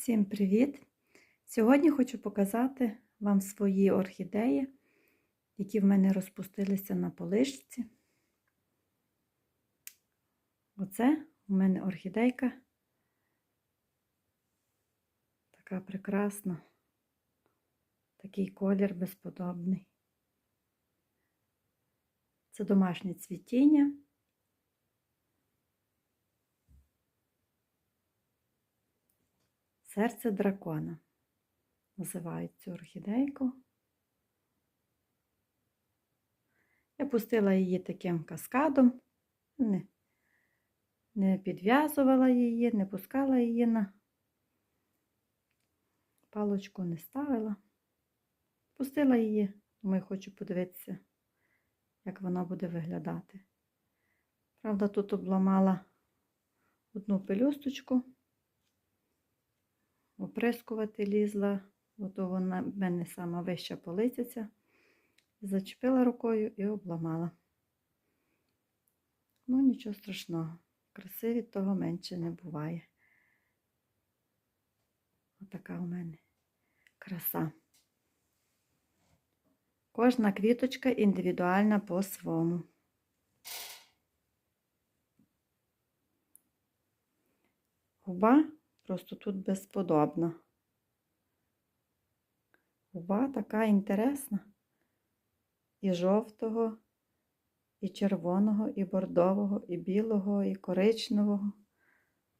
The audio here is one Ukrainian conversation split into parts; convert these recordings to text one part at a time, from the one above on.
Всім привіт! Сьогодні хочу показати вам свої орхідеї, які в мене розпустилися на полишці. Оце у мене орхідейка. Така прекрасна, такий колір безподобний. Це домашнє цвітіння. Серце дракона. Називають цю орхідейку. Я пустила її таким каскадом, не, не підв'язувала її, не пускала її на палочку не ставила. Пустила її, думаю, хочу подивитися, як вона буде виглядати. Правда, тут обламала одну пелюсточку оприскувати лізла, бо то вона в мене сама вища полицяця. Зачепила рукою і обламала. Ну, нічого страшного. Краси від того менше не буває. Отака у мене краса. Кожна квіточка індивідуальна по-своєму. Губа Просто тут безподобна. Губа така інтересна. І жовтого, і червоного, і бордового, і білого, і коричневого.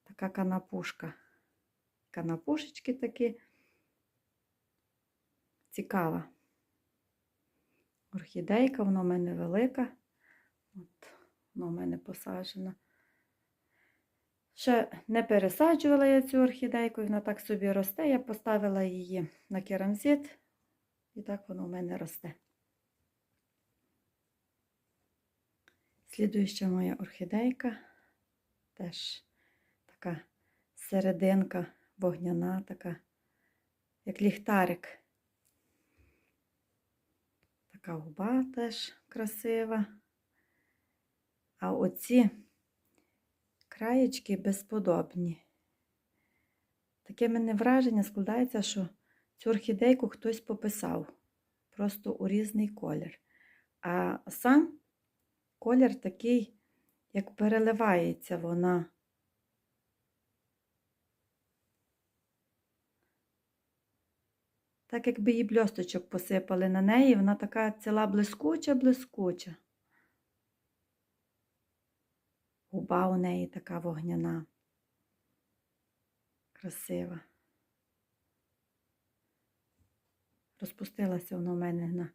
Така канапушка. Канапушечки такі цікава. Орхідейка, вона в мене велика. От, вона в мене посаджена. Ще не пересаджувала я цю орхідейку, вона так собі росте. Я поставила її на керамзит, і так воно у мене росте. Слідуюча моя орхідейка теж така серединка вогняна, така, як ліхтарик. Така губа теж красива. А оці краєчки безподобні. Таке мене враження складається, що цю орхідейку хтось пописав просто у різний колір. А сам колір такий, як переливається вона. Так, якби її бльосточок посипали на неї, вона така ціла блискуча-блискуча. Губа у неї така вогняна, красива. Розпустилася вона у мене на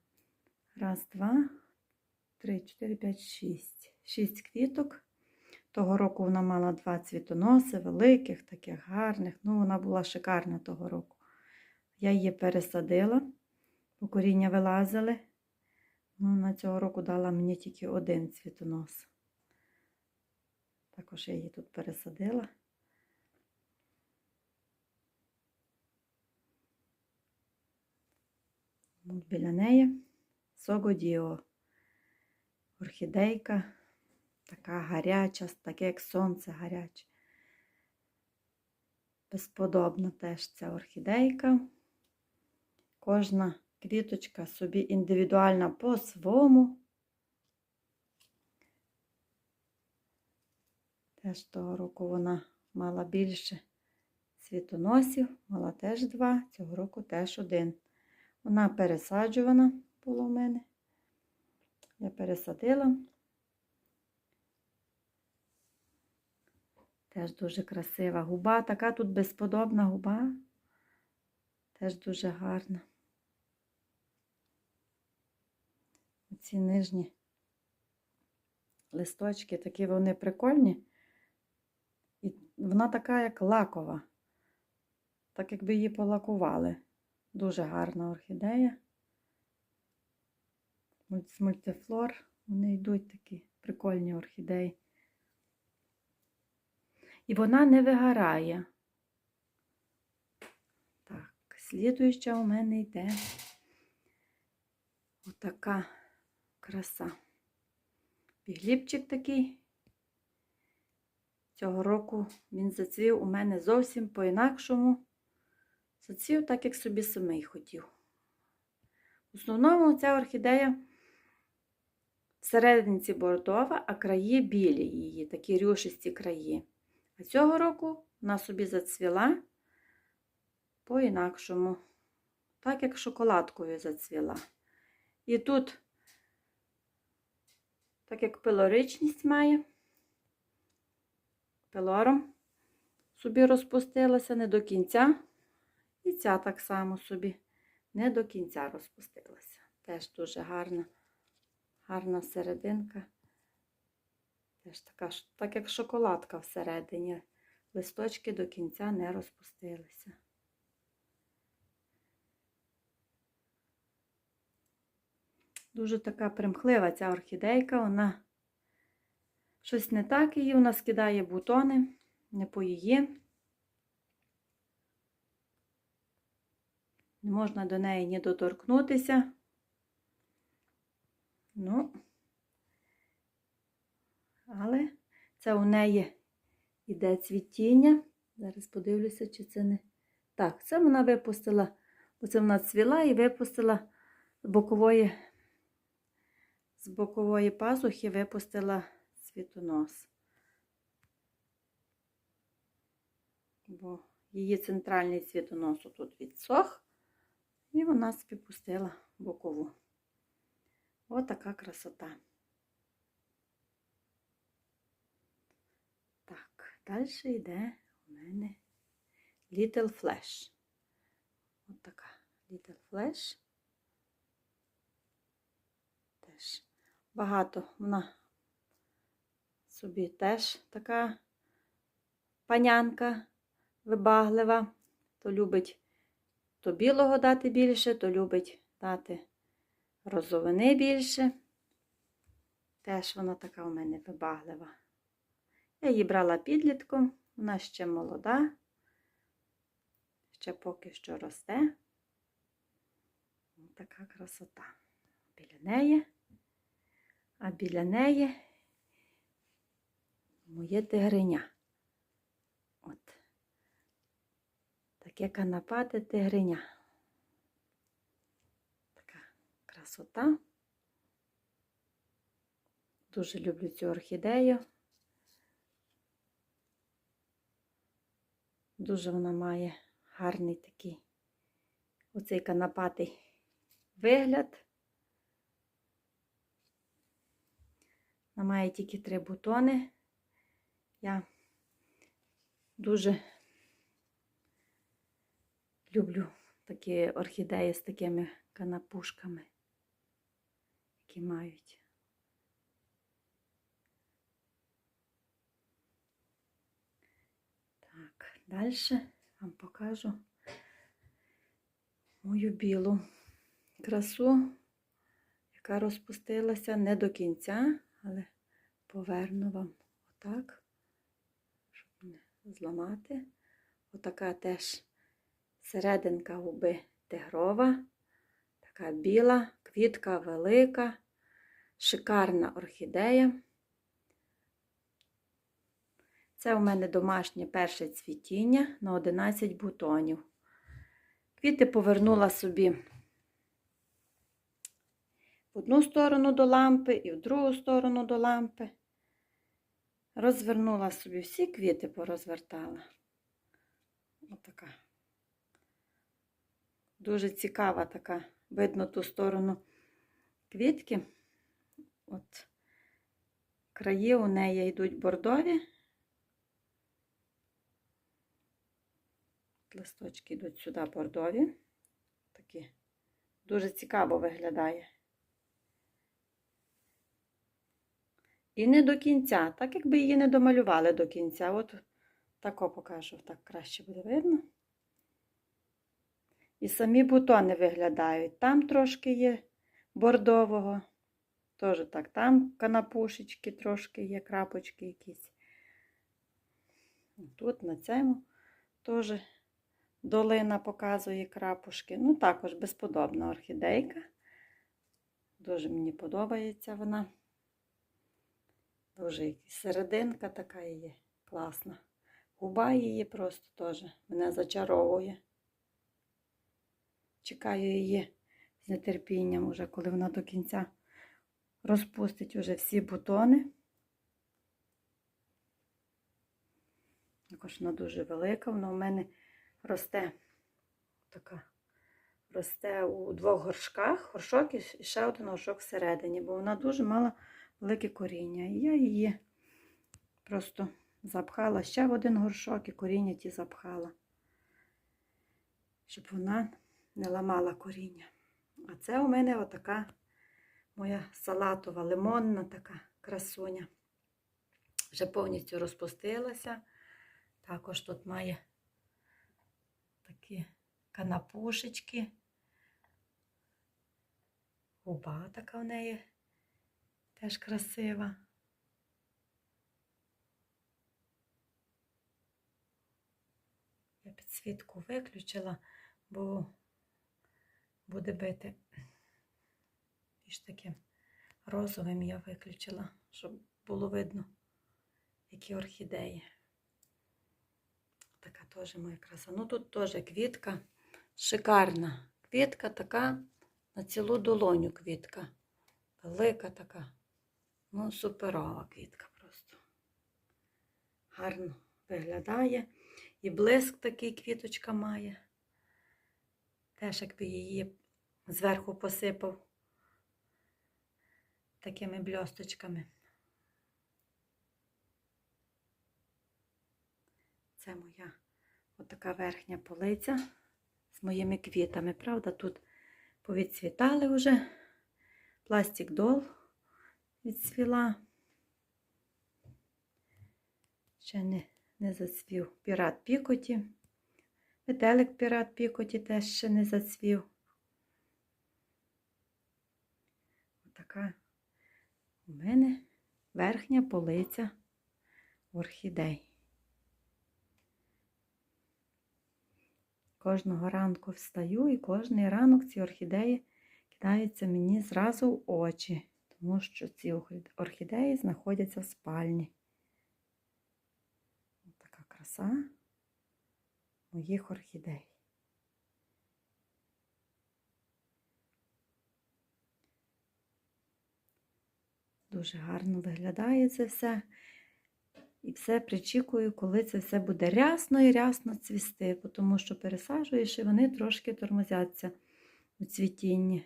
раз, два, три, чотири, п'ять, шість. Шість квіток. Того року вона мала два цвітоноси, великих, таких гарних. Ну, вона була шикарна того року. Я її пересадила, бо коріння вилазили. Ну, на цього року дала мені тільки один цвітонос. Також я її тут пересадила. От біля неї Согодіо. Орхідейка, така гаряча, таке як сонце гаряче. Безподобна теж ця орхідейка. Кожна квіточка собі індивідуальна по-своєму. Теж того року вона мала більше світоносів, мала теж два, цього року теж один. Вона пересаджувана була в мене. Я пересадила. Теж дуже красива губа, така тут безподобна губа, теж дуже гарна. Оці нижні листочки такі вони прикольні. Вона така, як лакова, так якби її полакували. Дуже гарна орхідея. З мультифлор. Вони йдуть такі прикольні орхідеї. І вона не вигорає. Так, слідуюча у мене йде отака краса. Бігліпчик такий. Цього року він зацвів у мене зовсім по-інакшому. зацвів так, як собі самий хотів. В основному ця орхідея всерединці бордова, а краї білі її, такі рюшисті краї. А цього року вона собі зацвіла по-інакшому, так як шоколадкою зацвіла. І тут, так як пилоричність має, пилором собі розпустилася не до кінця. І ця так само собі не до кінця розпустилася. Теж дуже гарна, гарна серединка. Теж така, так як шоколадка всередині. Листочки до кінця не розпустилися. Дуже така примхлива ця орхідейка, вона щось не так її, вона скидає бутони, не по її. Не можна до неї ні доторкнутися. Ну, але це у неї іде цвітіння. Зараз подивлюся, чи це не. Так, це вона випустила, оце вона цвіла і випустила з бокової, з бокової пазухи випустила цвітонос. Бо її центральний цвітонос тут відсох. І вона собі пустила бокову. Ось така красота. Так, далі йде у мене Little Flash. Ось така Little Flash. Теж багато вона собі теж така панянка вибаглива, то любить то білого дати більше, то любить дати розовини більше. Теж вона така у мене вибаглива. Я її брала підлітком, вона ще молода, ще поки що росте. Така красота. Біля неї, а біля неї моє тигриня. От. Таке канапати тигриня. Така красота. Дуже люблю цю орхідею. Дуже вона має гарний такий оцей канапатий вигляд. Вона має тільки три бутони. Я дуже люблю такі орхідеї з такими канапушками, які мають. Так, далі вам покажу мою білу красу, яка розпустилася не до кінця, але поверну вам отак, зламати. Отака теж серединка губи тигрова, така біла, квітка велика, шикарна орхідея. Це у мене домашнє перше цвітіння на 11 бутонів. Квіти повернула собі в одну сторону до лампи і в другу сторону до лампи. Розвернула собі всі квіти порозвертала. Отака. Дуже цікава така, видно ту сторону квітки. От краї у неї йдуть бордові. Листочки йдуть сюди бордові. Такі. Дуже цікаво виглядає. І не до кінця, так якби її не домалювали до кінця. От тако покажу, так краще буде видно. І самі бутони виглядають. Там трошки є бордового. Теж так, там канапушечки трошки є, крапочки якісь. Тут на цьому теж долина показує крапушки. Ну, також безподобна орхідейка. Дуже мені подобається вона. Дуже серединка така є класна. Губа її просто теж мене зачаровує. чекаю її з нетерпінням, уже коли вона до кінця розпустить уже всі бутони. Також вона дуже велика, вона у мене росте така. Росте у двох горшках, горшок і ще один горшок всередині, бо вона дуже мала велике коріння. І я її просто запхала ще в один горшок і коріння ті запхала, щоб вона не ламала коріння. А це у мене отака моя салатова, лимонна така красуня. Вже повністю розпустилася. Також тут має такі канапушечки. Губа така в неї теж красива. Я підсвітку виключила, бо буде бити більш таким розовим я виключила, щоб було видно, які орхідеї. Така теж моя краса. Ну тут теж квітка шикарна. Квітка така на цілу долоню квітка. Велика така. Ну, суперова квітка просто. Гарно виглядає. І блиск такий квіточка має. Теж якби її зверху посипав такими бльосточками. Це моя отака верхня полиця з моїми квітами. Правда, тут повідцвітали вже. Пластик дол відцвіла. Ще не, не зацвів пірат пікоті. Метелик пірат пікоті теж ще не зацвів. Отака у мене верхня полиця орхідей. Кожного ранку встаю і кожний ранок ці орхідеї кидаються мені зразу в очі, тому що ці орхідеї знаходяться в спальні. Ось така краса моїх орхідей. Дуже гарно виглядає це все. І все причікую, коли це все буде рясно і рясно цвісти, тому що пересаджуєш і вони трошки тормозяться у цвітінні.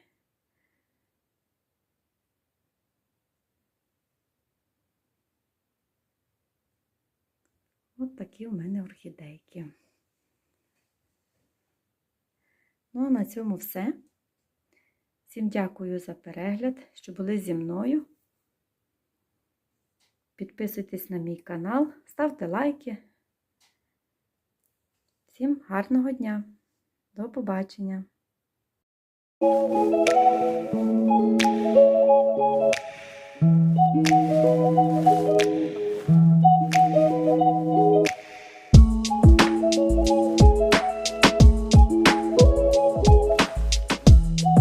От такі у мене орхідейки. Ну, а на цьому все. Всім дякую за перегляд, що були зі мною. Підписуйтесь на мій канал, ставте лайки. Всім гарного дня. До побачення!